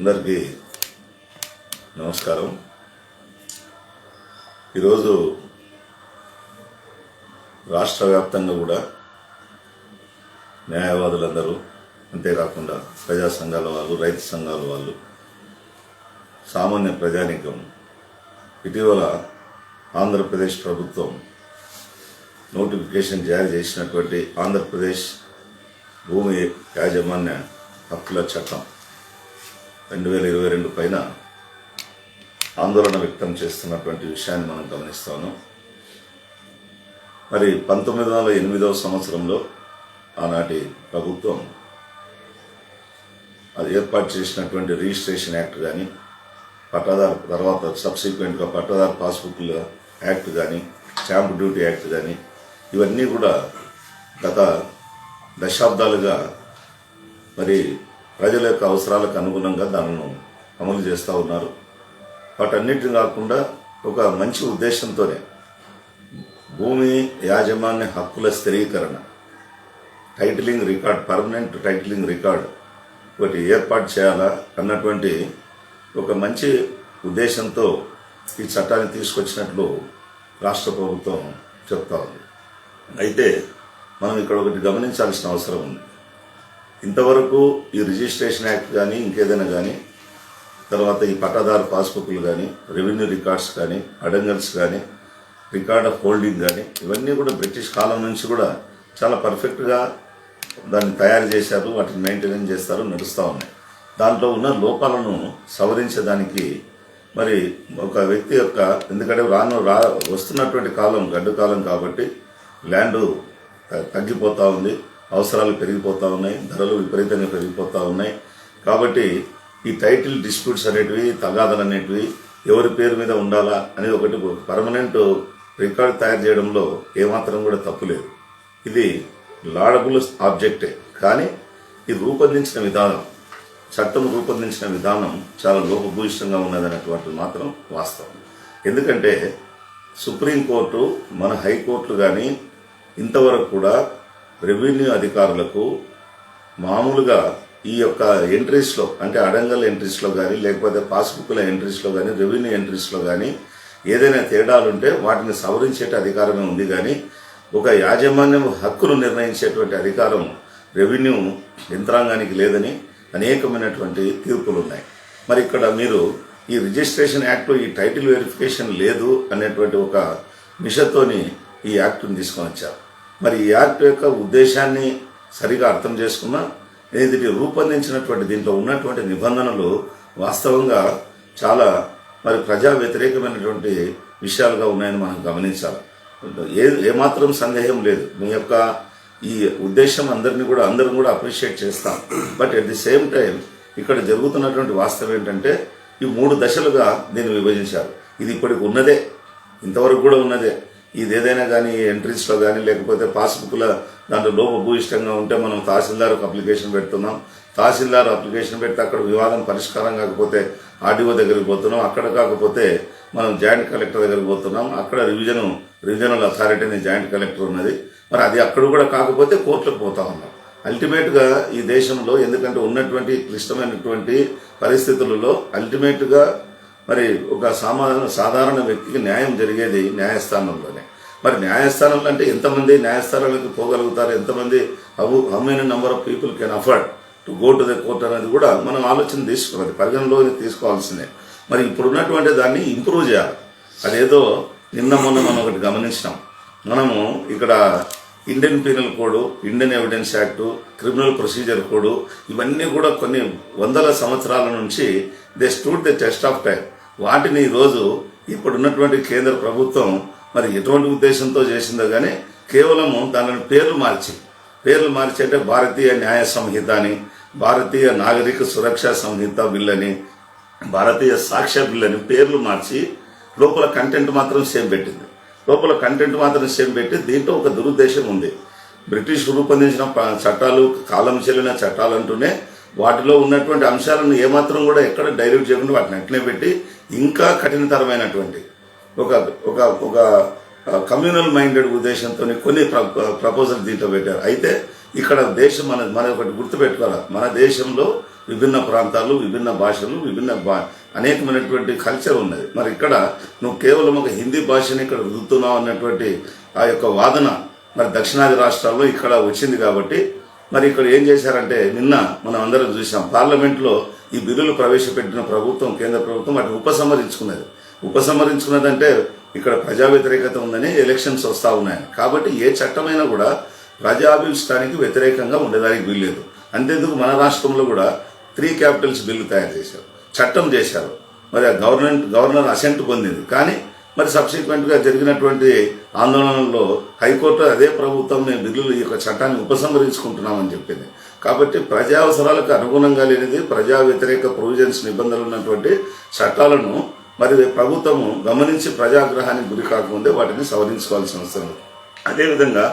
అందరికీ నమస్కారం. ఈరోజు రాష్ట్ర వ్యాప్తంగా కూడా న్యాయవాదులందరూ అంతేకాకుండా ప్రజా సంఘాల వాళ్ళు రైతు సంఘాల వాళ్ళు సామాన్య ప్రజానీకం ఇటీవల ఆంధ్రప్రదేశ్ ప్రభుత్వం నోటిఫికేషన్ జారీ చేసినటువంటి ఆంధ్రప్రదేశ్ భూమి యాజమాన్య హక్కుల చట్టం. రెండు వేల ఇరవై రెండు పైన ఆందోళన వ్యక్తం చేస్తున్నటువంటి విషయాన్ని మనం గమనిస్తాను మరి పంతొమ్మిది వందల ఎనిమిదవ సంవత్సరంలో ఆనాటి ప్రభుత్వం అది ఏర్పాటు చేసినటువంటి రిజిస్ట్రేషన్ యాక్ట్ కానీ పట్టాదారు తర్వాత సబ్సిక్వెంట్గా పట్టాదారు పాస్బుక్ల యాక్ట్ కానీ స్టాంప్ డ్యూటీ యాక్ట్ కానీ ఇవన్నీ కూడా గత దశాబ్దాలుగా మరి ప్రజల యొక్క అవసరాలకు అనుగుణంగా దానిని అమలు చేస్తూ ఉన్నారు. వాటన్నిటిని కాకుండా ఒక మంచి ఉద్దేశంతోనే భూమి యాజమాన్య హక్కుల స్థిరీకరణ titling record permanent titling record ఒకటి ఏర్పాటు చేయాలా అన్నటువంటి ఒక మంచి ఉద్దేశంతో ఈ చట్టాన్ని తీసుకొచ్చినట్లు రాష్ట్ర ప్రభుత్వం చెప్తా ఉంది. అయితే మనం ఇక్కడ ఒకటి గమనించాల్సిన అవసరం ఉంది. ఇంతవరకు ఈ రిజిస్ట్రేషన్ యాక్ట్ కానీ ఇంకేదైనా కానీ తర్వాత ఈ పట్టాదారు పాస్బుక్లు కానీ రెవెన్యూ రికార్డ్స్ కానీ అడంగల్స్ కానీ రికార్డ్ ఆఫ్ హోల్డింగ్ కానీ ఇవన్నీ కూడా బ్రిటిష్ కాలం నుంచి కూడా చాలా పర్ఫెక్ట్గా దాన్ని తయారు చేశారు వాటిని మెయింటైన్ చేస్తారు నడుస్తూ ఉన్నాయి. దాంట్లో ఉన్న లోపాలను సవరించడానికి మరి ఒక వ్యక్తి యొక్క ఎందుకంటే రాను రా వస్తున్నటువంటి కాలం గడ్డు కాలం కాబట్టి ల్యాండ్ తగ్గిపోతూ ఉంది. అవసరాలు పెరిగిపోతూ ఉన్నాయి ధరలు విపరీతంగా పెరిగిపోతూ ఉన్నాయి. కాబట్టి ఈ టైటిల్ డిస్ప్యూట్స్ అనేటివి తగాదలు అనేటివి ఎవరి పేరు మీద ఉండాలా అనేది ఒకటి పర్మనెంట్ రికార్డ్ తయారు చేయడంలో ఏమాత్రం కూడా తప్పు లేదు. ఇది లాడబుల్ ఆబ్జెక్టే కానీ ఇది రూపొందించిన విధానం చట్టం రూపొందించిన విధానం చాలా లోపభూయిష్టంగా ఉన్నదనేటువంటి మాత్రం వాస్తవం. ఎందుకంటే సుప్రీంకోర్టు మన హైకోర్టులు కానీ ఇంతవరకు కూడా రెవెన్యూ అధికారులకు మామూలుగా ఈ యొక్క ఎంట్రీస్లో అంటే అడంగల్ ఎంట్రీస్లో కానీ లేకపోతే పాస్బుక్ల ఎంట్రీస్లో కానీ రెవెన్యూ ఎంట్రీస్లో కానీ ఏదైనా తేడాలుంటే వాటిని సవరించేట అధికారమే ఉంది కానీ ఒక యాజమాన్యం హక్కును నిర్ణయించేటువంటి అధికారం రెవెన్యూ యంత్రాంగానికి లేదని అనేకమైనటువంటి తీర్పులు ఉన్నాయి మరి ఇక్కడ మీరు ఈ రిజిస్ట్రేషన్ యాక్ట్ ఈ టైటిల్ వెరిఫికేషన్ లేదు అనేటువంటి ఒక మిషతోని ఈ యాక్ట్ని తీసుకొని వచ్చారు. మరి ఈ యాక్ట్ యొక్క ఉద్దేశాన్ని సరిగా అర్థం చేసుకున్నా ఇది రూపొందించినటువంటి దీంట్లో ఉన్నటువంటి నిబంధనలు వాస్తవంగా చాలా మరి ప్రజా వ్యతిరేకమైనటువంటి విషయాలుగా ఉన్నాయని మనం గమనించాలి. ఏ ఏమాత్రం సందేహం లేదు. మీ యొక్క ఈ ఉద్దేశం అందరినీ కూడా అందరం కూడా అప్రిషియేట్ చేస్తాం. But at the same time ఇక్కడ జరుగుతున్నటువంటి వాస్తవం ఏంటంటే ఈ మూడు దశలుగా దీన్ని విభజించారు. ఇది ఇప్పటికి ఉన్నదే. ఇంతవరకు కూడా ఉన్నదే. ఇది ఏదైనా కానీ ఎంట్రీస్లో కానీ లేకపోతే పాస్బుక్ల దాంట్లో లోపభూయిష్టంగా ఉంటే మనం తహసీల్దార్కు అప్లికేషన్ పెడుతున్నాం. తహసీల్దార్ అప్లికేషన్ పెడితే అక్కడ వివాదం పరిష్కారం కాకపోతే ఆర్డీఓ దగ్గరికి పోతున్నాం. అక్కడ కాకపోతే మనం జాయింట్ కలెక్టర్ దగ్గరికి పోతున్నాం. అక్కడ రివిజన్ రివిజనల్ అథారిటీ అనే జాయింట్ కలెక్టర్ ఉన్నది. మరి అది అక్కడ కూడా కాకపోతే కోర్టులకు పోతా ఉన్నాం. అల్టిమేట్గా ఈ దేశంలో ఎందుకంటే ఉన్నటువంటి క్లిష్టమైనటువంటి పరిస్థితులలో అల్టిమేట్గా మరి ఒక సామాన్య సాధారణ వ్యక్తికి న్యాయం జరిగేది న్యాయస్థానంలోనే. మరి న్యాయస్థానంలో అంటే ఎంతమంది న్యాయస్థానాలకు పోగలుగుతారు? ఎంతమంది how how many number of people can afford to go to the court అనేది కూడా మనం ఆలోచన తీసుకోవాలి పరిగణలోకి తీసుకోవాల్సిందే. మరి ఇప్పుడున్నటువంటి దాన్ని ఇంప్రూవ్ చేయాలి. అదేదో నిన్న మొన్న మనం ఒకటి గమనించినాం. మనము ఇక్కడ Indian penal code Indian evidence act criminal procedure code ఇవన్నీ కూడా కొన్ని వందల సంవత్సరాల నుంచి they stood the test of time వాటిని ఈరోజు ఇప్పుడున్నటువంటి కేంద్ర ప్రభుత్వం మరి ఎటువంటి ఉద్దేశంతో చేసిందో కానీ కేవలము దానిని పేర్లు మార్చి. పేర్లు మార్చి అంటే భారతీయ న్యాయ సంహిత అని భారతీయ నాగరిక సురక్ష సంహిత బిల్ అని భారతీయ సాక్ష్య బిల్ అని పేర్లు మార్చి లోపల కంటెంట్ మాత్రం సేమ్ పెట్టింది. లోపల కంటెంట్ మాత్రం సేమ్ పెట్టి దీంట్లో ఒక దురుద్దేశం ఉంది. బ్రిటిష్ రూపొందించిన ప- చట్టాలు కాలం చెల్లిన చట్టాలు అంటూనే వాటిలో ఉన్నటువంటి అంశాలను ఏమాత్రం కూడా ఎక్కడ డైల్యూట్ చేయకుండా వాటిని అట్లనే పెట్టి ఇంకా కఠినతరమైనటువంటి ఒక ఒక ఒక కమ్యూనల్ మైండెడ్ ఉద్దేశంతో కొన్ని ప్రపోజల్ దీంట్లో పెట్టారు. అయితే ఇక్కడ దేశం మన మన ఒకటి గుర్తుపెట్టుకోవాలి? మన దేశంలో విభిన్న ప్రాంతాలు విభిన్న భాషలు విభిన్న భా అనేకమైనటువంటి కల్చర్ ఉన్నది. మరి ఇక్కడ నువ్వు కేవలం ఒక హిందీ భాషని ఇక్కడ రుద్దుతున్నావు అన్నటువంటి ఆ యొక్క వాదన మరి దక్షిణాది రాష్ట్రాల్లో ఇక్కడ వచ్చింది కాబట్టి మరి ఇక్కడ ఏం చేశారంటే నిన్న మనం అందరం చూసాం పార్లమెంట్లో ఈ బిల్లులు ప్రవేశపెట్టిన ప్రభుత్వం కేంద్ర ప్రభుత్వం వాటిని ఉపసంహరించుకున్నది. ఉపసంహరించుకున్నదంటే ఇక్కడ ప్రజా వ్యతిరేకత ఉందని ఎలక్షన్స్ వస్తా ఉన్నాయి కాబట్టి ఏ చట్టమైనా కూడా ప్రజాభిష్టానికి వ్యతిరేకంగా ఉండడానికి వీల్లేదు. అంతేందుకు మన రాష్ట్రంలో కూడా త్రీ క్యాపిటల్స్ బిల్లు తయారు చేశారు. చట్టం చేశారు. మరి ఆ గవర్నమెంట్ గవర్నర్ అసెంట్ పొందింది. కానీ మరి సబ్సిక్వెంట్గా జరిగినటువంటి ఆందోళనలో హైకోర్టు అదే ప్రభుత్వం మేము బిల్లులు ఈ యొక్క చట్టాన్ని ఉపసంహరించుకుంటున్నామని చెప్పింది. కాబట్టి ప్రజా అవసరాలకు అనుగుణంగా లేనిది ప్రజా వ్యతిరేక ప్రొవిజన్స్ నిబంధనలు ఉన్నటువంటి చట్టాలను మరి ప్రభుత్వము గమనించి ప్రజాగ్రహానికి గురి కాకముందే వాటిని సవరించుకోవాల్సిన అవసరం అదేవిధంగా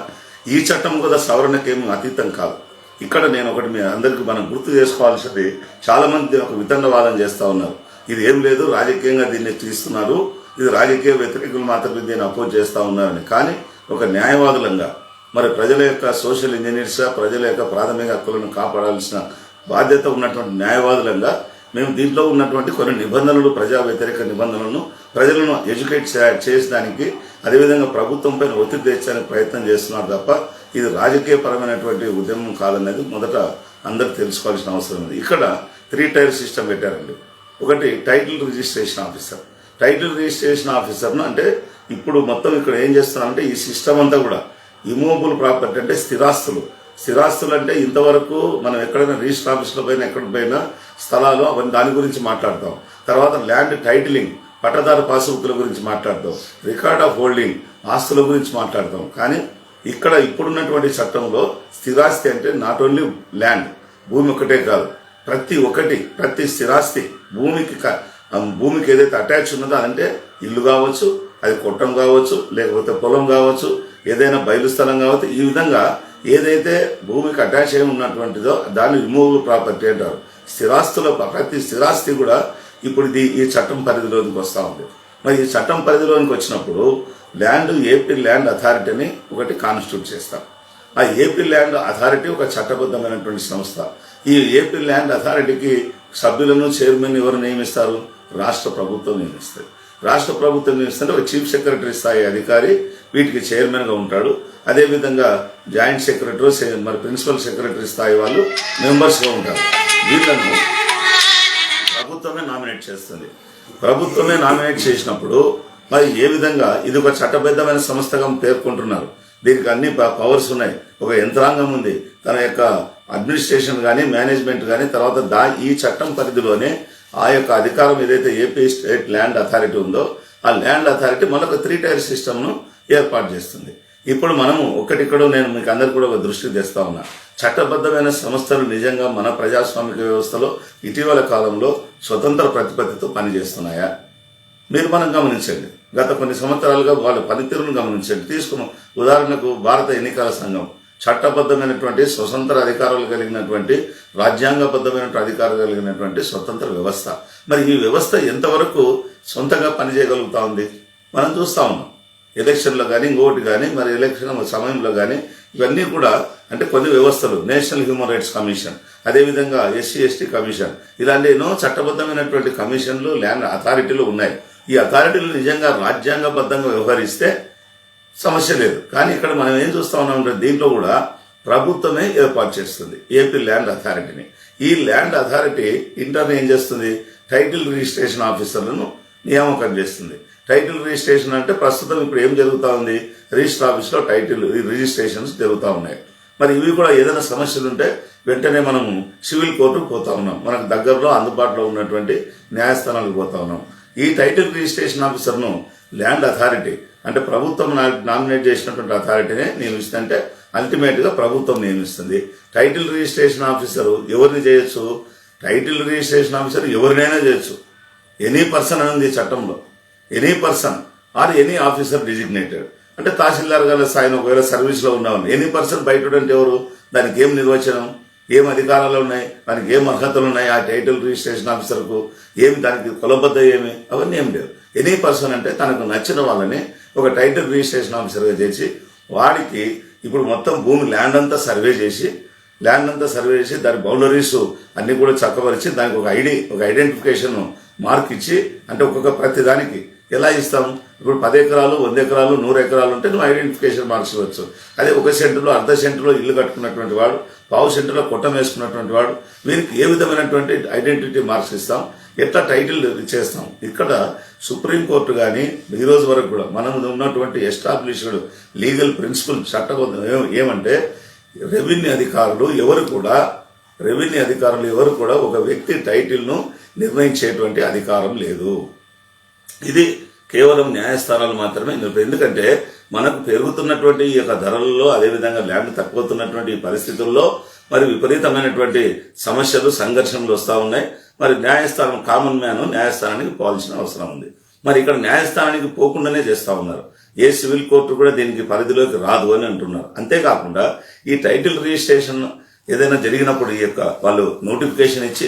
ఈ చట్టం కూడా సవరణకేమీ అతీతం కాదు. ఇక్కడ నేను ఒకటి మీ అందరికీ మనం గుర్తు చేసుకోవాల్సింది చాలా మంది ఒక వితండవాదం చేస్తూ ఉన్నారు. ఇది ఏం లేదు రాజకీయంగా దీన్ని తీస్తున్నారు ఇది రాజకీయ వ్యతిరేకులు మాత్రమే దీన్ని అపోజ్ చేస్తూ ఉన్నారని. కానీ ఒక న్యాయవాదులంగా మరి ప్రజల యొక్క సోషల్ ఇంజనీర్స్ ప్రజల యొక్క ప్రాథమిక హక్కులను కాపాడాల్సిన బాధ్యత ఉన్నటువంటి న్యాయవాదులంగా మేము దీంట్లో ఉన్నటువంటి కొన్ని నిబంధనలు ప్రజా వ్యతిరేక నిబంధనలను ప్రజలను ఎడ్యుకేట్ చేయడానికి చేసడానికి అదేవిధంగా ప్రభుత్వం పైన ఒత్తిడి తెచ్చడానికి ప్రయత్నం చేస్తున్నారు తప్ప ఇది రాజకీయపరమైనటువంటి ఉద్యమం కాదనేది మొదట అందరూ తెలుసుకోవాల్సిన అవసరం ఉంది. ఇక్కడ త్రీ టైర్ సిస్టమ్ పెట్టారండి. ఒకటి title registration officer title registration ఆఫీసర్ను అంటే ఇప్పుడు మొత్తం ఇక్కడ ఏం చేస్తున్నారంటే ఈ సిస్టమ్ అంతా కూడా ఇమూవబుల్ ప్రాపర్టీ అంటే స్థిరాస్తులు. స్థిరాస్తులు అంటే ఇంతవరకు మనం ఎక్కడైనా రిజిస్టర్ ఆఫీస్లో పైన ఎక్కడ పోయినా స్థలాలు అవన్నీ దాని గురించి మాట్లాడతాం. తర్వాత ల్యాండ్ టైటిలింగ్ పట్టదారు పాస్బుక్ల గురించి మాట్లాడతాం. రికార్డ్ ఆఫ్ హోల్డింగ్ ఆస్తుల గురించి మాట్లాడతాం. కానీ ఇక్కడ ఇప్పుడున్నటువంటి చట్టంలో స్థిరాస్తి అంటే నాట్ ఓన్లీ ల్యాండ్ భూమి ఒకటే కాదు. ప్రతి ఒక్కటి ప్రతి స్థిరాస్తి భూమికి భూమికి ఏదైతే అటాచ్ ఉన్నదో అదంటే ఇల్లు కావచ్చు అది కొట్టం కావచ్చు లేకపోతే పొలం కావచ్చు ఏదైనా బయలు స్థలం కావచ్చు ఈ విధంగా ఏదైతే భూమికి అటాచ్ అయి ఉన్నటువంటిదో దాన్ని రిమూవబుల్ ప్రాపర్టీ అంటారు. స్థిరాస్తుల ప్రతి స్థిరాస్తి కూడా ఇప్పుడు ఇది ఈ చట్టం పరిధిలోనికి వస్తూ ఉంది. మరి ఈ చట్టం పరిధిలోనికి వచ్చినప్పుడు ల్యాండ్ ఏపీ ల్యాండ్ అథారిటీని ఒకటి కాన్స్టిట్యూట్ చేస్తాం. ఆ ఏపీ ల్యాండ్ అథారిటీ ఒక చట్టబద్ధమైనటువంటి సంస్థ. ఈ ఏపీ ల్యాండ్ అథారిటీకి సభ్యులను చైర్మన్ ఎవరు నియమిస్తారు? రాష్ట్ర ప్రభుత్వం నియమిస్తుంది. రాష్ట్ర ప్రభుత్వం చేస్తుంటే ఒక చీఫ్ సెక్రటరీ స్థాయి అధికారి వీటికి చైర్మన్గా ఉంటాడు. అదేవిధంగా జాయింట్ సెక్రటరీ మరి ప్రిన్సిపల్ సెక్రటరీ స్థాయి వాళ్ళు మెంబర్స్గా ఉంటారు. వీళ్ళను ప్రభుత్వమే నామినేట్ చేస్తుంది. ప్రభుత్వమే నామినేట్ చేసినప్పుడు మరి ఏ విధంగా ఇది ఒక చట్టబద్ధమైన సంస్థగా పేర్కొంటున్నారు? దీనికి అన్ని పవర్స్ ఉన్నాయి. ఒక యంత్రాంగం ఉంది. తన యొక్క అడ్మినిస్ట్రేషన్ కానీ మేనేజ్మెంట్ కానీ తర్వాత దా ఈ చట్టం పరిధిలోనే ఆ యొక్క అధికారం ఏదైతే ఏపీ స్టేట్ ల్యాండ్ అథారిటీ ఉందో ఆ ల్యాండ్ అథారిటీ మనకు త్రీ టైర్ సిస్టమ్ను ఏర్పాటు చేస్తుంది. ఇప్పుడు మనము ఒకటిక్కడ నేను మీకు అందరు కూడా ఒక దృష్టి తెస్తా ఉన్నా. చట్టబద్ధమైన సంస్థలు నిజంగా మన ప్రజాస్వామిక వ్యవస్థలో ఇటీవల కాలంలో స్వతంత్ర ప్రతిపత్తితో పనిచేస్తున్నాయా? మీరు మనం గమనించండి. గత కొన్ని సంవత్సరాలుగా వాళ్ళ పనితీరును గమనించండి. తీసుకున్నాం ఉదాహరణకు భారత ఎన్నికల సంఘం. చట్టబద్ధమైనటువంటి స్వతంత్ర అధికారాలు కలిగినటువంటి రాజ్యాంగబద్ధమైనటువంటి అధికారాలు కలిగినటువంటి స్వతంత్ర వ్యవస్థ. మరి ఈ వ్యవస్థ ఎంతవరకు సొంతంగా పనిచేయగలుగుతా ఉంది? మనం చూస్తా ఉన్నాం. ఎలక్షన్లో కానీ ఇంకోటి కానీ మరి ఎలక్షన్ సమయంలో కానీ ఇవన్నీ కూడా అంటే కొన్ని వ్యవస్థలు. నేషనల్ హ్యూమన్ రైట్స్ కమిషన్ అదేవిధంగా ఎస్సీ ఎస్టీ కమిషన్. ఇలాంటి ఎన్నో చట్టబద్ధమైనటువంటి కమిషన్లు ల్యాండ్ అథారిటీలు ఉన్నాయి. ఈ అథారిటీలు నిజంగా రాజ్యాంగబద్ధంగా వ్యవహరిస్తే సమస్య లేదు. కానీ ఇక్కడ మనం ఏం చూస్తా ఉన్నామంటే దీంట్లో కూడా ప్రభుత్వమే ఏర్పాటు చేస్తుంది ఏపీ ల్యాండ్ అథారిటీని. ఈ ల్యాండ్ అథారిటీ ఇంటర్న్ ఏం చేస్తుంది? టైటిల్ రిజిస్ట్రేషన్ ఆఫీసర్లను నియామకం చేస్తుంది. టైటిల్ రిజిస్ట్రేషన్ అంటే ప్రస్తుతం ఇప్పుడు ఏం జరుగుతూ ఉంది? రిజిస్టర్ ఆఫీస్లో టైటిల్ రిజిస్ట్రేషన్స్ జరుగుతూ ఉన్నాయి. మరి ఇవి కూడా ఏదైనా సమస్యలు ఉంటే వెంటనే మనము సివిల్ కోర్టుకు పోతా ఉన్నాం. మనకు దగ్గరలో అందుబాటులో ఉన్నటువంటి న్యాయస్థానాలకు పోతా ఉన్నాం. ఈ టైటిల్ రిజిస్ట్రేషన్ ఆఫీసర్ను ల్యాండ్ అథారిటీ అంటే ప్రభుత్వం నా- నామినేట్ చేసినటువంటి అథారిటీనే నియమిస్తుంటే అల్టిమేట్గా ప్రభుత్వం నియమిస్తుంది. టైటిల్ రిజిస్ట్రేషన్ ఆఫీసర్ ఎవరిని చేయొచ్చు? టైటిల్ రిజిస్ట్రేషన్ ఆఫీసర్ ఎవరినైనా చేయొచ్చు. ఎనీ పర్సన్ అని ఉంది చట్టంలో. Any person or any officer designated. అంటే తహసీల్దార్ గారి స్థాయిన ఒకవేళ సర్వీస్లో ఉన్నామని ఎనీ పర్సన్ బయట అంటే ఎవరు? దానికి ఏం నిర్వచనం? ఏం అధికారాలు ఉన్నాయి? దానికి ఏం అర్హతలు ఉన్నాయి ఆ టైటిల్ రిజిస్ట్రేషన్ ఆఫీసర్కు? ఏమి దానికి కులబద్ద ఏమి? అవన్నీ ఏం లేవు. ఎనీ పర్సన్ అంటే తనకు నచ్చిన వాళ్ళని ఒక టైటిల్ రిజిస్ట్రేషన్ ఆఫీసర్గా చేసి వాడికి ఇప్పుడు మొత్తం భూమి ల్యాండ్ అంతా సర్వే చేసి ల్యాండ్ అంతా సర్వే చేసి దాని బౌండరీస్ అన్ని కూడా చక్కపరిచి దానికి ఒక ఐడి ఒక ఐడెంటిఫికేషన్ మార్క్ ఇచ్చి అంటే ఒక్కొక్క ప్రతి దానికి ఎలా ఇస్తాము? ఇప్పుడు పది ఎకరాలు వంద ఎకరాలు నూరు ఎకరాలు ఉంటే నువ్వు ఐడెంటిఫికేషన్ మార్క్స్ ఇవ్వచ్చు అదే ఒక సెంటులో అర్ధ సెంటులో ఇల్లు కట్టుకున్నటువంటి వాడు పావు సెంటులో కొట్టం వేసుకున్నటువంటి వాడు వీరికి ఏ విధమైనటువంటి ఐడెంటిటీ మార్క్స్ ఇస్తాం ఎట్లా టైటిల్ చేస్తాం. ఇక్కడ సుప్రీంకోర్టు కానీ ఈ రోజు వరకు కూడా మనం ఉన్నటువంటి ఎస్టాబ్లిష్డ్ లీగల్ ప్రిన్సిపల్ చట్టబద్ధం ఏమంటే రెవెన్యూ అధికారులు ఎవరు కూడా రెవెన్యూ అధికారులు ఎవరు కూడా ఒక వ్యక్తి టైటిల్ను నిర్ణయించేటువంటి అధికారం లేదు. ఇది కేవలం న్యాయస్థానాలు మాత్రమే ఎందుకంటే మనకు పెరుగుతున్నటువంటి ఈ యొక్క ధరలలో అదేవిధంగా ల్యాండ్ తక్కువతున్నటువంటి పరిస్థితుల్లో మరి విపరీతమైనటువంటి సమస్యలు సంఘర్షణలు వస్తూ ఉన్నాయి. మరి న్యాయస్థానం కామన్ మ్యాన్ న్యాయస్థానానికి పోవాల్సిన అవసరం ఉంది. మరి ఇక్కడ న్యాయస్థానానికి పోకుండానే చేస్తా ఉన్నారు. ఏ సివిల్ కోర్టు కూడా దీనికి పరిధిలోకి రాదు అని అంటున్నారు. అంతేకాకుండా ఈ టైటిల్ రిజిస్ట్రేషన్ ఏదైనా జరిగినప్పుడు ఈ యొక్క వాళ్ళు నోటిఫికేషన్ ఇచ్చి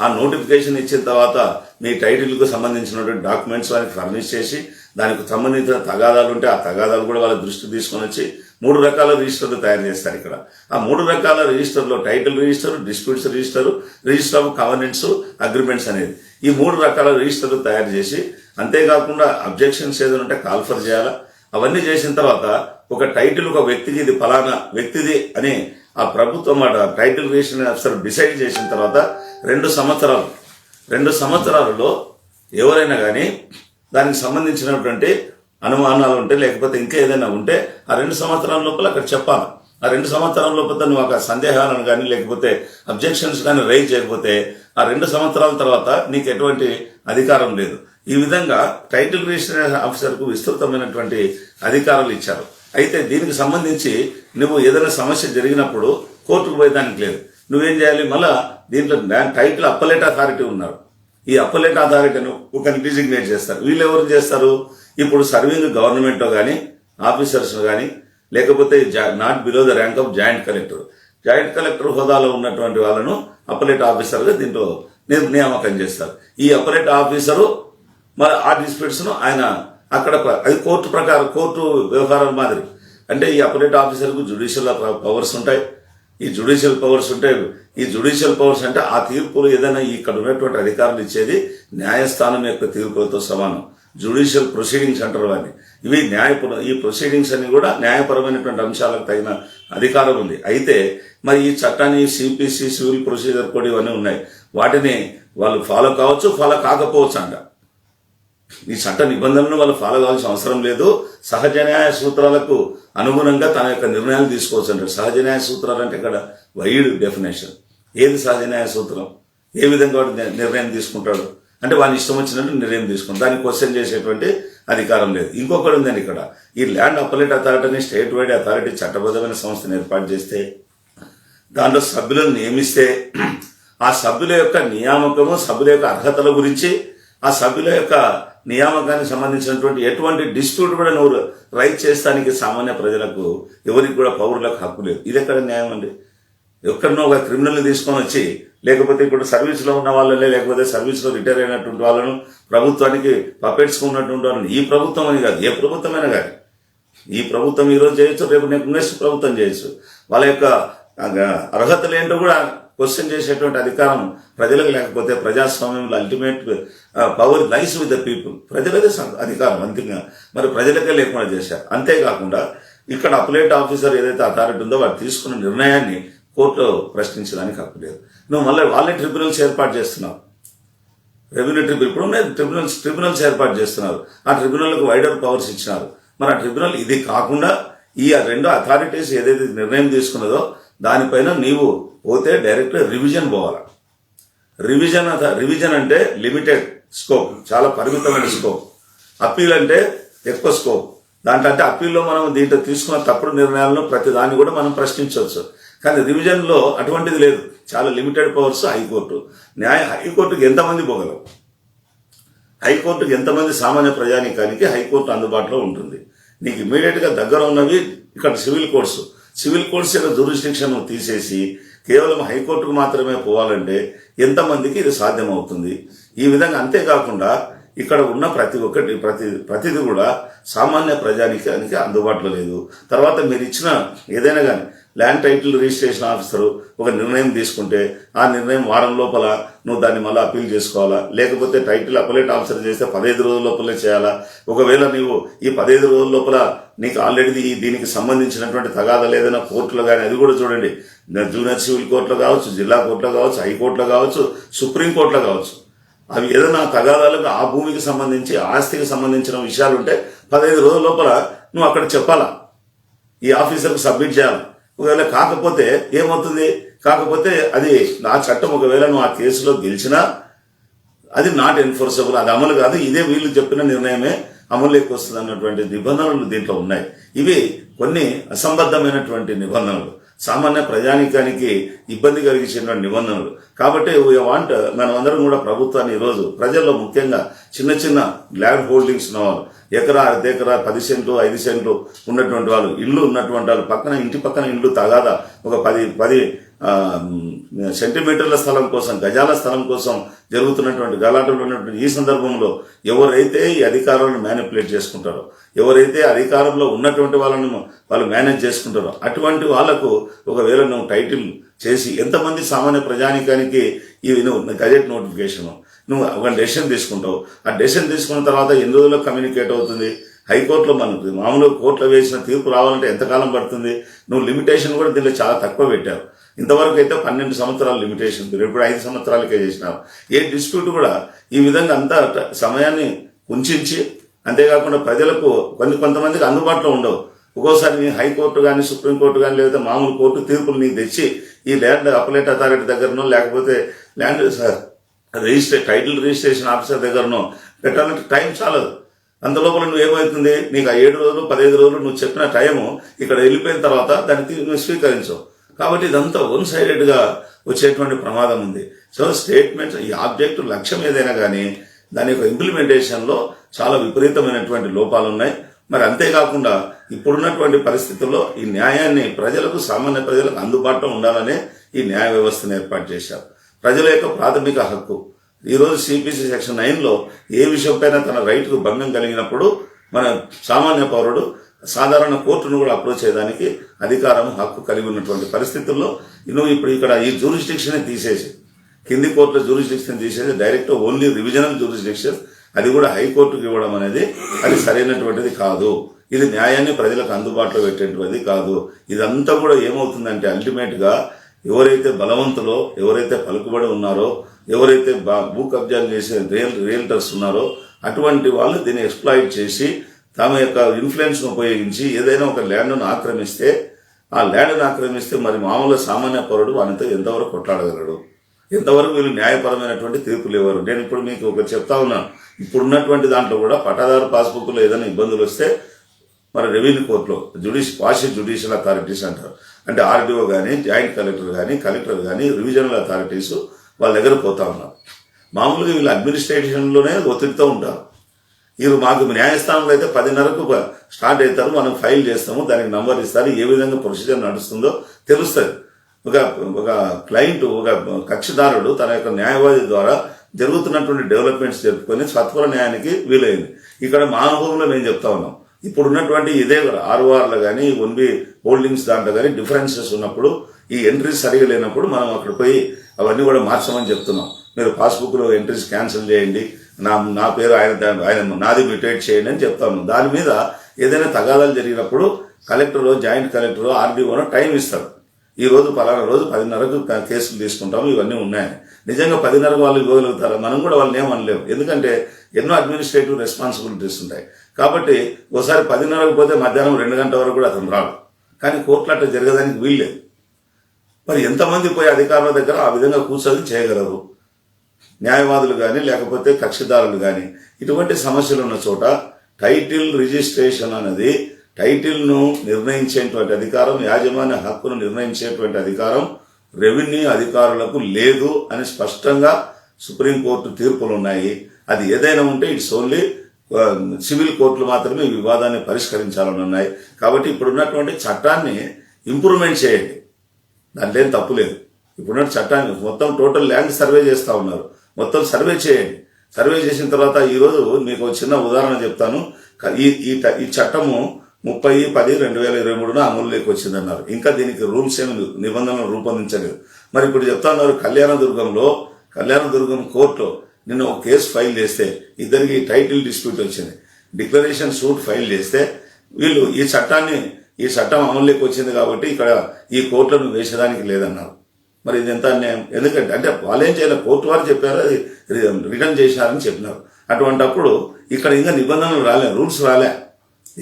ఆ నోటిఫికేషన్ ఇచ్చిన తర్వాత మీ టైటిల్కు సంబంధించినటువంటి డాక్యుమెంట్స్ వారికి ఫర్నిష్ చేసి దానికి సంబంధించిన తగాదాలు ఉంటే ఆ తగాదాలు కూడా వాళ్ళ దృష్టి తీసుకొని వచ్చి మూడు రకాల రిజిస్టర్లు తయారు చేస్తారు ఇక్కడ. ఆ మూడు రకాల రిజిస్టర్లో title register disputes register register of covenants agreements అనేది. ఈ మూడు రకాల రిజిస్టర్లు తయారు చేసి అంతేకాకుండా అబ్జెక్షన్స్ ఏదైనా ఉంటే కాల్ఫర్ చేయాలా? అవన్నీ చేసిన తర్వాత ఒక టైటిల్ ఒక వ్యక్తికి ఇది ఫలానా వ్యక్తిది అని ఆ ప్రభుత్వం మాట టైటిల్ రిజిస్ట్రేషన్ ఆఫీసర్ డిసైడ్ చేసిన తర్వాత రెండు సంవత్సరాలు రెండు సంవత్సరాలలో ఎవరైనా కానీ దానికి సంబంధించినటువంటి అనుమానాలు ఉంటే లేకపోతే ఇంకా ఏదైనా ఉంటే ఆ రెండు సంవత్సరాల లోపల అక్కడ చెప్పాలి. ఆ రెండు సంవత్సరాల లోపల నువ్వు ఒక సందేహాలను కానీ లేకపోతే అబ్జెక్షన్స్ కానీ రైజ్ చేయకపోతే ఆ రెండు సంవత్సరాల తర్వాత నీకు ఎటువంటి అధికారం లేదు. ఈ విధంగా టైటిల్ రిజిస్ట్రేషన్ ఆఫీసర్కు విస్తృతమైనటువంటి అధికారాలు ఇచ్చారు. అయితే దీనికి సంబంధించి నువ్వు ఏదైనా సమస్య జరిగినప్పుడు కోర్టుకు పోయేదానికి లేదు. నువ్వేం చేయాలి? మళ్ళా దీంట్లో టైటిల్ అప్పలేట్ అథారిటీ ఉన్నారు. ఈ అప్పలేట్ అథారిటీని ఒకరిని డిజిగ్నేట్ చేస్తారు. వీళ్ళు ఎవరు చేస్తారు? ఇప్పుడు సర్వింగ్ గవర్నమెంట్ కానీ ఆఫీసర్స్ కానీ లేకపోతే not below the rank of joint collector. Joint collector హోదాలో ఉన్నటువంటి వాళ్ళను అప్పలేట్ ఆఫీసర్గా దీంట్లో నియామకం చేస్తారు. ఈ అప్పలేట్ ఆఫీసరు మరి ఆ డిస్ప్యూట్స్ను ఆయన అక్కడ ప్ర- అది కోర్టు ప్రకారం కోర్టు వ్యవహారాల మాదిరి. అంటే ఈ అపరేట్ ఆఫీసర్కు జుడిషియల్ పవర్స్ ఉంటాయి. ఈ జుడిషియల్ పవర్స్ ఉంటే ఈ జుడిషియల్ పవర్స్ అంటే ఆ తీర్పులు ఏదైనా ఇక్కడ ఉన్నటువంటి అధికారులు ఇచ్చేది న్యాయస్థానం యొక్క తీర్పులతో సమానం. జుడిషియల్ ప్రొసీడింగ్స్ అంటారు వాటిని. ఇవి న్యాయ ఈ ప్రొసీడింగ్స్ అన్ని కూడా న్యాయపరమైనటువంటి అంశాలకు తగిన అధికారం ఉంది. అయితే మరి ఈ చట్టాన్ని సిపిసి సివిల్ ప్రొసీజర్ కోడ్ ఇవన్నీ ఉన్నాయి. వాటిని వాళ్ళు ఫాలో కావచ్చు ఫాలో కాకపోవచ్చు అంట. ఈ చట్ట నిబంధనలను వాళ్ళు ఫాలో కావాల్సిన అవసరం లేదు. సహజ న్యాయ సూత్రాలకు అనుగుణంగా తన యొక్క నిర్ణయాలు తీసుకోవచ్చు అంటారు. సహజ న్యాయ సూత్రాలు అంటే ఇక్కడ వైడ్ డెఫినేషన్ ఏది సహజ న్యాయ సూత్రం? ఏ విధంగా నిర్ణయం తీసుకుంటాడు? అంటే వాని ఇష్టం వచ్చినట్టు నిర్ణయం తీసుకుంటాడు. దాన్ని క్వశ్చన్ చేసేటువంటి అధికారం లేదు. ఇంకొకటి ఉందండి ఇక్కడ. ఈ ల్యాండ్ అపలేట్ అథారిటీని స్టేట్ వైడ్ అథారిటీ చట్టబద్ధమైన సంస్థను ఏర్పాటు చేస్తే దాంట్లో సభ్యులను నియమిస్తే ఆ సభ్యుల యొక్క నియామకము సభ్యుల యొక్క అర్హతల గురించి ఆ సభ్యుల యొక్క నియామకానికి సంబంధించినటువంటి ఎటువంటి డిస్ప్యూట్ కూడా నువ్వు రైట్ చేస్తానికి సామాన్య ప్రజలకు ఎవరికి కూడా పౌరులకు హక్కు లేదు. ఇది ఎక్కడ న్యాయం అండి? ఎక్కడనో ఒక క్రిమినల్ని తీసుకొని వచ్చి లేకపోతే ఇప్పుడు సర్వీస్లో ఉన్న వాళ్ళనే లేకపోతే సర్వీస్లో రిటైర్ అయినటువంటి వాళ్ళను ప్రభుత్వానికి పపెట్స్గా వాళ్ళని ఈ ప్రభుత్వం అని కాదు. ఏ ప్రభుత్వమైనా కానీ ఈ ప్రభుత్వం ఈరోజు చేయొచ్చు రేపు నెక్స్ట్ ప్రభుత్వం చేయొచ్చు. వాళ్ళ యొక్క అర్హతలు ఏంటో కూడా క్వశ్చన్ చేసేటువంటి అధికారం ప్రజలకు లేకపోతే ప్రజాస్వామ్యంలో ultimate power lies with the people ప్రజలదే సం- అధికారం అంతిమంగా మరి ప్రజలకే లేకుండా చేశారు. అంతేకాకుండా ఇక్కడ అప్లేట్ ఆఫీసర్ ఏదైతే అథారిటీ ఉందో వాడు తీసుకున్న నిర్ణయాన్ని కోర్టులో ప్రశ్నించడానికి హక్కు లేదు. నువ్వు మళ్ళీ వాళ్ళే ట్రిబ్యునల్స్ ఏర్పాటు చేస్తున్నావు. రెవెన్యూ ట్రిబ్యునల్ ఇప్పుడు ఉన్నాయి ట్రిబ్యునల్స్ ట్రిబ్యునల్స్ ఏర్పాటు చేస్తున్నారు. ఆ ట్రిబ్యునల్కి వైడర్ పవర్స్ ఇచ్చినారు. మరి ఆ ట్రిబ్యునల్ ఇది కాకుండా ఈ రెండు అథారిటీస్ ఏదైతే నిర్ణయం తీసుకున్నదో దానిపైన నీవు పోతే డైరెక్ట్ రివిజన్ పోవాలి? రివిజన్ రివిజన్ అంటే లిమిటెడ్ స్కోప్ చాలా పరిమితమైన స్కోప్. అప్పీల్ అంటే ఎక్కువ స్కోప్. దాంట్లో అంటే అప్పీల్లో మనం దీంట్లో తీసుకున్న తప్పుడు నిర్ణయాలను ప్రతి దాన్ని కూడా మనం ప్రశ్నించవచ్చు. కానీ రివిజన్లో అటువంటిది లేదు. చాలా లిమిటెడ్ పవర్స్ హైకోర్టు. న్యాయ హైకోర్టుకి ఎంతమంది పోగలవు? హైకోర్టుకి ఎంతమంది సామాన్య ప్రజానీకానికి హైకోర్టు అందుబాటులో ఉంటుంది? నీకు ఇమీడియట్గా దగ్గర ఉన్నవి ఇక్కడ సివిల్ కోర్ట్స్. సివిల్ కోర్ట్స్ యొక్క జ్యూరిస్డిక్షన్ తీసేసి కేవలం హైకోర్టుకు మాత్రమే పోవాలంటే ఎంతమందికి ఇది సాధ్యమవుతుంది? ఈ విధంగా అంతేకాకుండా ఇక్కడ ఉన్న ప్రతి ఒక్కటి ప్రతి ప్రతిది కూడా సామాన్య ప్రజానికానికి అందుబాటులో లేదు. తర్వాత మీరు ఇచ్చిన ఏదైనా కానీ ల్యాండ్ టైటిల్ రిజిస్ట్రేషన్ ఆఫీసరు ఒక నిర్ణయం తీసుకుంటే ఆ నిర్ణయం వారం లోపల నువ్వు దాన్ని మళ్ళీ అప్పీల్ చేసుకోవాలా? లేకపోతే టైటిల్ అపలేట్ ఆఫీసర్ చేస్తే పదహైదు రోజుల లోపలే చేయాలా? ఒకవేళ నీవు ఈ పదహైదు రోజుల లోపల నీకు ఆల్రెడీ ఈ దీనికి సంబంధించినటువంటి తగాదాలు ఏదైనా కోర్టులో కానీ అది కూడా చూడండి. జూనియర్ సివిల్ కోర్టులో కావచ్చు జిల్లా కోర్టులో కావచ్చు హైకోర్టులో కావచ్చు సుప్రీంకోర్టులో కావచ్చు. అవి ఏదైనా తగాదాలకు ఆ భూమికి సంబంధించి ఆస్తికి సంబంధించిన విషయాలు ఉంటే పదహైదు రోజుల లోపల నువ్వు అక్కడ చెప్పాలా? ఈ ఆఫీసర్కి సబ్మిట్ చేయాలి? ఒకవేళ కాకపోతే ఏమవుతుంది? కాకపోతే అది నా చట్టం ఒకవేళ నువ్వు ఆ కేసులో గెలిచినా అది నాట్ ఎన్ఫోర్సబుల్ అది అమలు కాదు. ఇదే వీళ్ళు చెప్పిన నిర్ణయమే అమలులోకి వస్తుంది అన్నటువంటి నిబంధనలు దీంట్లో ఉన్నాయి. ఇవి కొన్ని అసంబద్ధమైనటువంటి నిబంధనలు. సామాన్య ప్రజానికానికి ఇబ్బంది కలిగించిన నిబంధనలు. కాబట్టి వాంట్ మనం అందరం కూడా ప్రభుత్వాన్ని ఈరోజు ప్రజల్లో ముఖ్యంగా చిన్న చిన్న ల్యాండ్ హోల్డింగ్స్ ఉన్నవారు ఎకరా అర్ధెకరా పది సెంట్లు ఐదు సెంట్లు ఉన్నటువంటి వాళ్ళు. ఇల్లు ఉన్నటువంటి వాళ్ళు. పక్కన ఇంటి పక్కన ఇల్లు తగాదా. ఒక పది పది సెంటీమీటర్ల స్థలం కోసం గజాల స్థలం కోసం జరుగుతున్నటువంటి గలాటలు ఉన్నటువంటి ఈ సందర్భంలో ఎవరైతే ఈ అధికారాలను మేనిపులేట్ చేసుకుంటారో ఎవరైతే అధికారంలో ఉన్నటువంటి వాళ్ళని వాళ్ళు మేనేజ్ చేసుకుంటారో అటువంటి వాళ్ళకు ఒకవేళ నువ్వు టైటిల్ చేసి ఎంతమంది సామాన్య ప్రజానికానికి ఇవి నువ్వు గజెట్ నోటిఫికేషన్ నువ్వు ఒక డెసిషన్ తీసుకుంటావు. ఆ డెసిషన్ తీసుకున్న తర్వాత ఎన్ని రోజుల్లో కమ్యూనికేట్ అవుతుంది? హైకోర్టులో మనకు మామూలుగా కోర్టులో వేసిన తీర్పు రావాలంటే ఎంతకాలం పడుతుంది? నువ్వు లిమిటేషన్ కూడా దీనిలో చాలా తక్కువ పెట్టావు. ఇంతవరకు అయితే పన్నెండు సంవత్సరాలు లిమిటేషన్ ఇప్పుడు ఐదు సంవత్సరాలకే చేసినావు. ఏ డిస్ప్యూట్ కూడా ఈ విధంగా అంతా సమయాన్ని ఉంచి అంతేకాకుండా ప్రజలకు కొన్ని కొంతమందికి అందుబాటులో ఉండవు. ఒక్కోసారి నీ హైకోర్టు కానీ సుప్రీంకోర్టు కానీ లేకపోతే మామూలు కోర్టు తీర్పులు నీకు తెచ్చి ఈ ల్యాండ్ అపలేట్ అథారిటీ దగ్గరనో లేకపోతే land registry title registration officer దగ్గరను పెట్టాలంటే టైం చాలదు. అందులోపల నువ్వు ఏమవుతుంది? నీకు ఆ ఏడు రోజులు పదిహేను రోజులు నువ్వు చెప్పిన టైము ఇక్కడ వెళ్ళిపోయిన తర్వాత దాన్ని నువ్వు స్వీకరించవు కాబట్టి ఇదంతా వన్ సైడెడ్గా వచ్చేటువంటి ప్రమాదం ఉంది. సో స్టేట్మెంట్స్ ఈ ఆబ్జెక్ట్ లక్ష్యం ఏదైనా కానీ దాని యొక్క ఇంప్లిమెంటేషన్లో చాలా విపరీతమైనటువంటి లోపాలు ఉన్నాయి. మరి అంతేకాకుండా ఇప్పుడున్నటువంటి పరిస్థితుల్లో ఈ న్యాయాన్ని ప్రజలకు సామాన్య ప్రజలకు అందుబాటులో ఉండాలనే ఈ న్యాయ వ్యవస్థను ఏర్పాటు చేశారు. ప్రజల యొక్క ప్రాథమిక హక్కు. ఈరోజు సిపిసి సెక్షన్ నైన్లో ఏ విషయంపైన తన రైట్కు భంగం కలిగినప్పుడు మన సామాన్య పౌరుడు సాధారణ కోర్టును కూడా అప్రోచ్ చేయడానికి అధికారం హక్కు కలిగి ఉన్నటువంటి పరిస్థితుల్లో నువ్వు ఇప్పుడు ఇక్కడ ఈ జూరిస్డిక్షన్ తీసేసి కింది కోర్టుల జూరిస్డిక్షన్ తీసేసి డైరెక్ట్ ఓన్లీ రివిజనల్ జూరిస్డిక్షన్ అది కూడా హైకోర్టుకు ఇవ్వడం అనేది అది సరైనటువంటిది కాదు. ఇది న్యాయాన్ని ప్రజలకు అందుబాటులో పెట్టేటువంటిది కాదు. ఇదంతా కూడా ఏమవుతుందంటే అల్టిమేట్గా ఎవరైతే బలవంతులో ఎవరైతే పలుకుబడి ఉన్నారో ఎవరైతే బా- భూ కబ్జాలు చేసే రియల్ రియల్టర్స్ ఉన్నారో అటువంటి వాళ్ళు దీన్ని ఎక్స్ప్లాయిట్ చేసి తమ యొక్క ఇన్ఫ్లుయెన్స్ను ఉపయోగించి ఏదైనా ఒక ల్యాండ్ను ఆక్రమిస్తే ఆ ల్యాండ్ను ఆక్రమిస్తే మరి మామూలు సామాన్య పౌరుడు వానితో ఎంతవరకు కొట్లాడగలడు? ఎంతవరకు వీళ్ళు న్యాయపరమైనటువంటి తీర్పులు ఇవ్వరు? నేను ఇప్పుడు మీకు ఒకటి చెప్తా ఉన్నాను. ఇప్పుడున్నటువంటి దాంట్లో కూడా పట్టాదారు పాస్బుక్లో ఏదైనా ఇబ్బందులు వస్తే మన రెవెన్యూ కోర్టులో జుడిష్ పార్షియల్ జుడిషియల్ అథారిటీస్ అంటారు. అంటే ఆర్డీఓ కానీ జాయింట్ కలెక్టర్ కానీ కలెక్టర్ కానీ రివిజనల్ అథారిటీస్ వాళ్ళ దగ్గర పోతా ఉన్నారు. మామూలుగా వీళ్ళు అడ్మినిస్ట్రేషన్లోనే ఒత్తిడితో ఉంటారు. వీరు మాకు న్యాయస్థానంలో అయితే పదిన్నరకు స్టార్ట్ అవుతారు మనం ఫైల్ చేస్తాము దానికి నంబర్ ఇస్తారు ఏ విధంగా ప్రొసీజర్ నడుస్తుందో తెలుస్తుంది. ఒక ఒక క్లయింట్ ఒక కక్షిదారుడు తన యొక్క న్యాయవాది ద్వారా జరుగుతున్నటువంటి డెవలప్మెంట్స్ జరుపుకొని సత్వర న్యాయానికి వీలైంది. ఇక్కడ మా అనుభవంలో మేము చెప్తా ఉన్నాం. ఇప్పుడు ఉన్నటువంటి ఇదే ఆర్ఓఆర్లో కానీ వన్ బి హోల్డింగ్స్ దాంట్లో కానీ డిఫరెన్సెస్ ఉన్నప్పుడు ఈ ఎంట్రీస్ సరిగా లేనప్పుడు మనం అక్కడ పోయి అవన్నీ కూడా మార్చమని చెప్తున్నాం. మీరు పాస్బుక్లో ఎంట్రీస్ క్యాన్సిల్ చేయండి. నా నా పేరు ఆయన ఆయన నాది మ్యూటేట్ చేయండి అని చెప్తాను దాని మీద ఏదైనా తగాదాలు జరిగినప్పుడు కలెక్టరు జాయింట్ కలెక్టర్ ఆర్డీఓనో టైం ఇస్తారు. ఈ రోజు పలానా రోజు పదిన్నరకు కేసులు తీసుకుంటాము ఇవన్నీ ఉన్నాయి నిజంగా పదిన్నర వాళ్ళు ఇవ్వగలుగుతారా? మనం కూడా వాళ్ళని ఏమనలేము. ఎందుకంటే ఎన్నో అడ్మినిస్ట్రేటివ్ రెస్పాన్సిబిలిటీస్ ఉంటాయి. కాబట్టి ఒకసారి పదిన్నరకు పోతే మధ్యాహ్నం రెండు గంటల వరకు కూడా అతను రాడు. కానీ కోర్టులు అట్లా జరగడానికి వీల్లేదు. మరి ఎంతమంది పోయి అధికారుల దగ్గర ఆ విధంగా కూర్చొని చేయగలరు? న్యాయవాదులు కానీ లేకపోతే కక్షిదారులు కానీ ఇటువంటి సమస్యలు ఉన్న చోట టైటిల్ రిజిస్ట్రేషన్ అనేది టైటిల్ను నిర్ణయించేటువంటి అధికారం యాజమాన్య హక్కును నిర్ణయించేటువంటి అధికారం రెవెన్యూ అధికారులకు లేదు అని స్పష్టంగా సుప్రీంకోర్టు తీర్పులు ఉన్నాయి అది ఏదైనా ఉంటే ఇట్స్ ఓన్లీ సివిల్ కోర్టులు మాత్రమే ఈ వివాదాన్ని పరిష్కరించాలని ఉన్నాయి. కాబట్టి ఇప్పుడున్నటువంటి చట్టాన్ని ఇంప్రూవ్మెంట్ చేయండి. దాంట్లో ఏం తప్పు లేదు. ఇప్పుడున్న చట్టాన్ని మొత్తం టోటల్ ల్యాండ్ సర్వే చేస్తూ ఉన్నారు. మొత్తం సర్వే చేయండి. సర్వే చేసిన తర్వాత ఈరోజు మీకు చిన్న ఉదాహరణ చెప్తాను. ఈ ఈ ఈ చట్టము ముప్పై పది రెండు వేల ఇరవై మూడున అమలులోకి వచ్చిందన్నారు. ఇంకా దీనికి రూల్స్ ఏమి నిబంధనలు రూపొందించలేదు. మరి ఇప్పుడు చెప్తా ఉన్నారు కళ్యాణదుర్గంలో కళ్యాణదుర్గం కోర్టులో నిన్న ఒక కేసు ఫైల్ చేస్తే ఇద్దరికి టైటిల్ డిస్ప్యూట్ వచ్చింది. డిక్లరేషన్ సూట్ ఫైల్ చేస్తే వీళ్ళు ఈ చట్టాన్ని ఈ చట్టం అమలులోకి వచ్చింది కాబట్టి ఇక్కడ ఈ కోర్టులను వేసేదానికి లేదన్నారు. మరి ఇది ఎంత అన్యాయం? ఎందుకంటే అంటే వాళ్ళు ఏం చేయాలి? కోర్టు వారు చెప్పారు అది రిటర్న్ చేశారని చెప్పినారు. అటువంటప్పుడు ఇక్కడ ఇంకా నిబంధనలు రాలే రూల్స్ రాలే.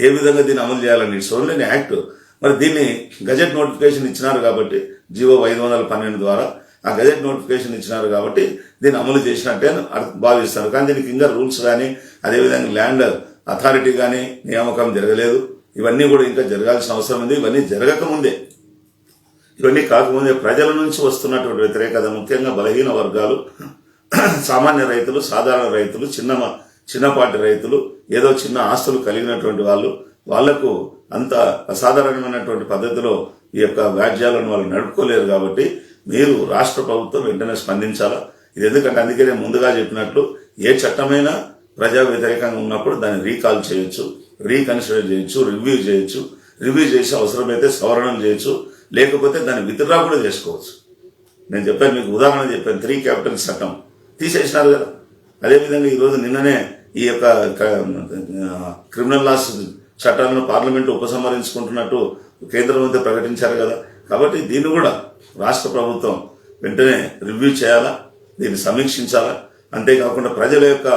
ఏ విధంగా దీన్ని అమలు చేయాలని? ఇట్స్ ఓన్లీ యాక్ట్ మరి దీన్ని గజెట్ నోటిఫికేషన్ ఇచ్చినారు కాబట్టి జీవో ఐదు వందల పన్నెండు ద్వారా ఆ గజెట్ నోటిఫికేషన్ ఇచ్చినారు కాబట్టి దీన్ని అమలు చేసినట్టే అర్థ- భావిస్తారు. కానీ దీనికి ఇంకా రూల్స్ కానీ అదేవిధంగా ల్యాండ్ అథారిటీ కానీ నియామకం జరగలేదు. ఇవన్నీ కూడా ఇంకా జరగాల్సిన అవసరం ఉంది. ఇవన్నీ జరగకముందే. ఇవన్నీ కాకముందే ప్రజల నుంచి వస్తున్నటువంటి వ్యతిరేకత ముఖ్యంగా బలహీన వర్గాలు సామాన్య రైతులు సాధారణ రైతులు చిన్న చిన్నపాటి రైతులు ఏదో చిన్న ఆస్తులు కలిగినటువంటి వాళ్ళు వాళ్ళకు అంత అసాధారణమైనటువంటి పద్ధతిలో ఈ యొక్క వ్యాజ్యాలను వాళ్ళు నడుపుకోలేరు కాబట్టి మీరు రాష్ట్ర ప్రభుత్వం వెంటనే స్పందించాలా? ఇది ఎందుకంటే అందుకే నేను ముందుగా చెప్పినట్లు ఏ చట్టమైనా ప్రజా వ్యతిరేకంగా ఉన్నప్పుడు దాన్ని రీకాల్ చేయొచ్చు రీకన్సిడర్ చేయొచ్చు రివ్యూ చేయొచ్చు. రివ్యూ చేసి అవసరమైతే సవరణం చేయొచ్చు లేకపోతే దాన్ని విత్డ్రా కూడా చేసుకోవచ్చు. నేను చెప్పాను మీకు ఉదాహరణ చెప్పాను త్రీ క్యాపిటల్ చట్టం. తీసేసినారు కదా. అదేవిధంగా ఈరోజు నిన్ననే ఈ యొక్క క్రిమినల్ లాస్ చట్టాలను పార్లమెంటు ఉపసంహరించుకుంటున్నట్టు కేంద్ర మంత్రి ప్రకటించారు కదా. కాబట్టి దీన్ని కూడా రాష్ట్ర ప్రభుత్వం వెంటనే రివ్యూ చేయాలా? దీన్ని సమీక్షించాలా అంతేకాకుండా ప్రజల యొక్క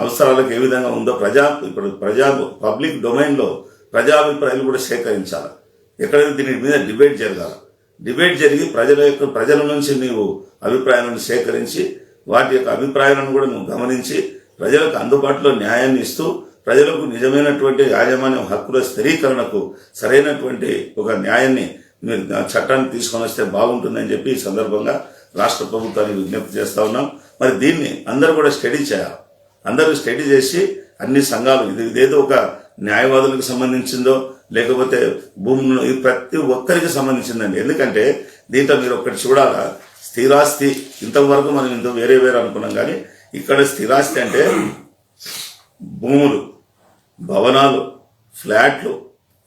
అవసరాలకు ఏ విధంగా ఉందో ప్రజా ఇప్పుడు ప్రజా పబ్లిక్ డొమైన్లో ప్రజాభిప్రాయాలు కూడా సేకరించాలి? ఎక్కడైనా దీని మీద డిబేట్ జరగాలి? డిబేట్ జరిగి ప్రజల యొక్క ప్రజల నుంచి నీవు అభిప్రాయాలను సేకరించి వాటి యొక్క అభిప్రాయాలను కూడా నువ్వు గమనించి ప్రజలకు అందుబాటులో న్యాయాన్ని ఇస్తూ ప్రజలకు నిజమైనటువంటి యాజమాన్యం హక్కుల స్థిరీకరణకు సరైనటువంటి ఒక న్యాయాన్ని మీరు చట్టాన్ని తీసుకొని వస్తే బాగుంటుందని చెప్పి ఈ సందర్భంగా రాష్ట్ర ప్రభుత్వానికి విజ్ఞప్తి చేస్తూ ఉన్నాం. మరి దీన్ని అందరూ కూడా స్టడీ చేయాలి. అందరూ స్టడీ చేసి అన్ని సంఘాలు ఇది ఇదేదో ఒక న్యాయవాదులకు సంబంధించిందో లేకపోతే భూములు ఇది ప్రతి ఒక్కరికి సంబంధించిందండి. ఎందుకంటే దీంట్లో మీరు ఒక్కటి చూడాలా? స్థిరాస్తి ఇంతవరకు మనం ఇంత వేరే వేరే అనుకున్నాం. కానీ ఇక్కడ స్థిరాస్తి అంటే భూములు భవనాలు ఫ్లాట్లు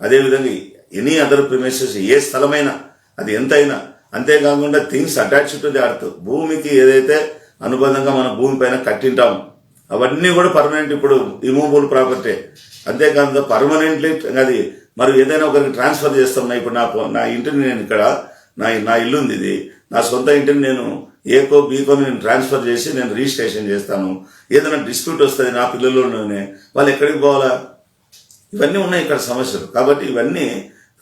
అదేవిధంగా ఎనీ అదర్ ప్రిమైసెస్ ఏ స్థలమైనా అది ఎంతైనా అంతేకాకుండా things attach to the earth భూమికి ఏదైతే అనుబంధంగా మన భూమి పైన కట్టింటాము అవన్నీ కూడా పర్మనెంట్ ఇప్పుడు ఇమూవబుల్ ప్రాపర్టీ అంతేకాకుండా పర్మనెంట్లీ అది మరి ఏదైనా ఒకరికి ట్రాన్స్ఫర్ చేస్తున్నా ఇప్పుడు నా నా ఇంటిని నేను ఇక్కడ నా నా ఇల్లు ఉంది ఇది. నా సొంత ఇంటిని నేను ఏకో బీకో నేను ట్రాన్స్ఫర్ చేసి నేను రిజిస్ట్రేషన్ చేస్తాను. ఏదైనా డిస్ప్యూట్ వస్తుంది నా పిల్లల్లోనే వాళ్ళు ఎక్కడికి పోవాలా? ఇవన్నీ ఉన్నాయి ఇక్కడ సమస్యలు. కాబట్టి ఇవన్నీ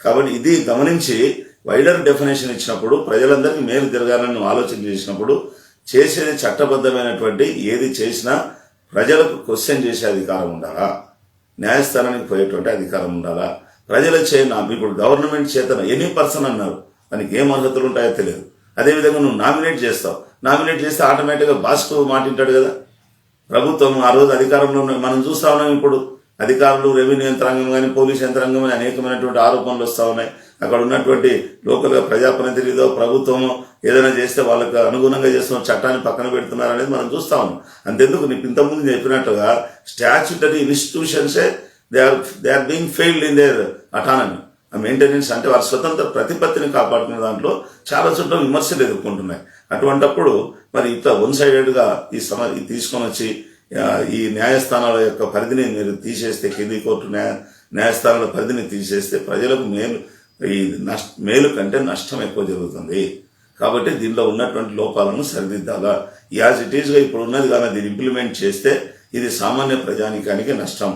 కాబట్టి ఇది గమనించి వైడర్ డెఫినేషన్ ఇచ్చినప్పుడు ప్రజలందరికీ మేలు జరగాలని ఆలోచన చేసినప్పుడు చేసేది చట్టబద్ధమైనటువంటి ఏది చేసినా ప్రజలకు క్వశ్చన్ చేసే అధికారం ఉండాలా? న్యాయస్థానానికి పోయేటువంటి అధికారం ఉండాలా? ప్రజల చేయన ఇప్పుడు గవర్నమెంట్ చేతన ఎనీ పర్సన్ అన్నారు. దానికి ఏం అర్హతలు ఉంటాయో తెలియదు. అదేవిధంగా నువ్వు నామినేట్ చేస్తావు. నామినేట్ చేస్తే ఆటోమేటిక్గా బాస్కు మాటింటాడు కదా. ప్రభుత్వం ఆ రోజు అధికారంలో ఉన్నాయి మనం చూస్తా ఉన్నాం ఇప్పుడు. అధికారులు రెవెన్యూ యంత్రాంగం కానీ పోలీస్ యంత్రాంగం కానీ అనేకమైనటువంటి ఆరోపణలు వస్తూ ఉన్నాయి. అక్కడ ఉన్నటువంటి లోకల్గా ప్రజాప్రతినిధులు ప్రభుత్వం ఏదైనా చేస్తే వాళ్ళకి అనుగుణంగా చేస్తున్న చట్టాన్ని పక్కన పెడుతున్నారు అనేది మనం చూస్తా ఉన్నాం. అంతెందుకు నీకు ఇంతకుముందు చెప్పినట్టుగా statutory ఇన్స్టిట్యూషన్సే they are they are being failed in their autonomy. ఆ మెయింటెనెన్స్ అంటే వారి స్వతంత్ర ప్రతిపత్తిని కాపాడుకునే దాంట్లో చాలా చోట్ల విమర్శలు ఎదుర్కొంటున్నాయి. అటువంటప్పుడు మరి ఇట్లా వన్ సైడెడ్గా ఈ సమ తీసుకొని వచ్చి ఈ న్యాయస్థానాల యొక్క పరిధిని మీరు తీసేస్తే కింది కోర్టు న్యాయ న్యాయస్థానాల పరిధిని తీసేస్తే ప్రజలకు మేలు ఈ నష్ట మేలు కంటే నష్టం ఎక్కువ జరుగుతుంది. కాబట్టి దీనిలో ఉన్నటువంటి లోపాలను సరిదిద్దాలా. యాజ్ ఇట్ ఈస్గా ఇప్పుడు ఉన్నది కానీ దీన్ని ఇంప్లిమెంట్ చేస్తే ఇది సామాన్య ప్రజానికానికి నష్టం.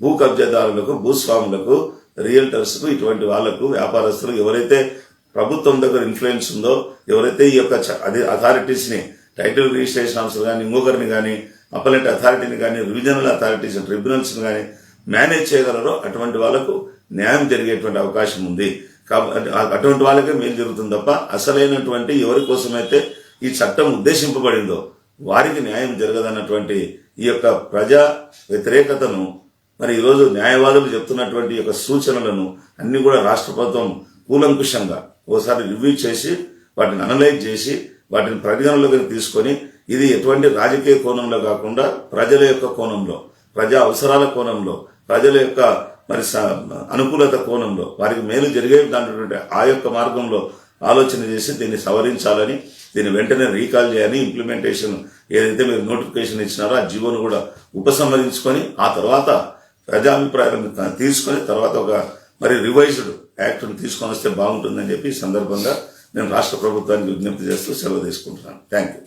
భూ కబ్జాదారులకు భూస్వాములకు రియల్టర్స్కు ఇటువంటి వాళ్ళకు వ్యాపారస్తులకు ఎవరైతే ప్రభుత్వం దగ్గర ఇన్ఫ్లుయెన్స్ ఉందో ఎవరైతే ఈ యొక్క అది అథారిటీస్ని టైటిల్ రిజిస్ట్రేషన్ ఆఫీసర్ కానీ ఇంకొకరిని కానీ అపలెంట్ అథారిటీని కానీ రివిజనల్ అథారిటీస్ ట్రిబ్యునల్స్ని కానీ మేనేజ్ చేయగలరో అటువంటి వాళ్ళకు న్యాయం జరిగేటువంటి అవకాశం ఉంది. కాబట్టి అటువంటి వాళ్ళకే మేలు జరుగుతుంది తప్ప అసలైనటువంటి ఎవరి కోసమైతే ఈ చట్టం ఉద్దేశింపబడిందో వారికి న్యాయం జరగదన్నటువంటి ఈ యొక్క ప్రజా వ్యతిరేకతను మరి ఈరోజు న్యాయవాదులు చెప్తున్నటువంటి యొక్క సూచనలను అన్ని కూడా రాష్ట్ర ప్రభుత్వం కూలంకుషంగా ఓసారి రివ్యూ చేసి వాటిని అనలైజ్ చేసి వాటిని పరిగణలోకి తీసుకొని ఇది ఎటువంటి రాజకీయ కోణంలో కాకుండా ప్రజల యొక్క కోణంలో ప్రజా అవసరాల కోణంలో ప్రజల యొక్క మరి స- అనుకూలత కోణంలో వారికి మేలు జరిగే దాంట్లో ఆ యొక్క మార్గంలో ఆలోచన చేసి దీన్ని సవరించాలని దీన్ని వెంటనే రీకాల్ చేయాలని ఇంప్లిమెంటేషన్ ఏదైతే మీరు నోటిఫికేషన్ ఇచ్చినారో ఆ జీవోను కూడా ఉపసంహరించుకొని ఆ తర్వాత ప్రజాభిప్రాయాలను తీసుకొని తర్వాత ఒక మరి రివైజ్డ్ యాక్ట్ను తీసుకొని వస్తే బాగుంటుందని చెప్పి ఈ సందర్భంగా నేను రాష్ట్ర ప్రభుత్వానికి విజ్ఞప్తి చేస్తూ సెలవు తీసుకుంటున్నాను. Thank you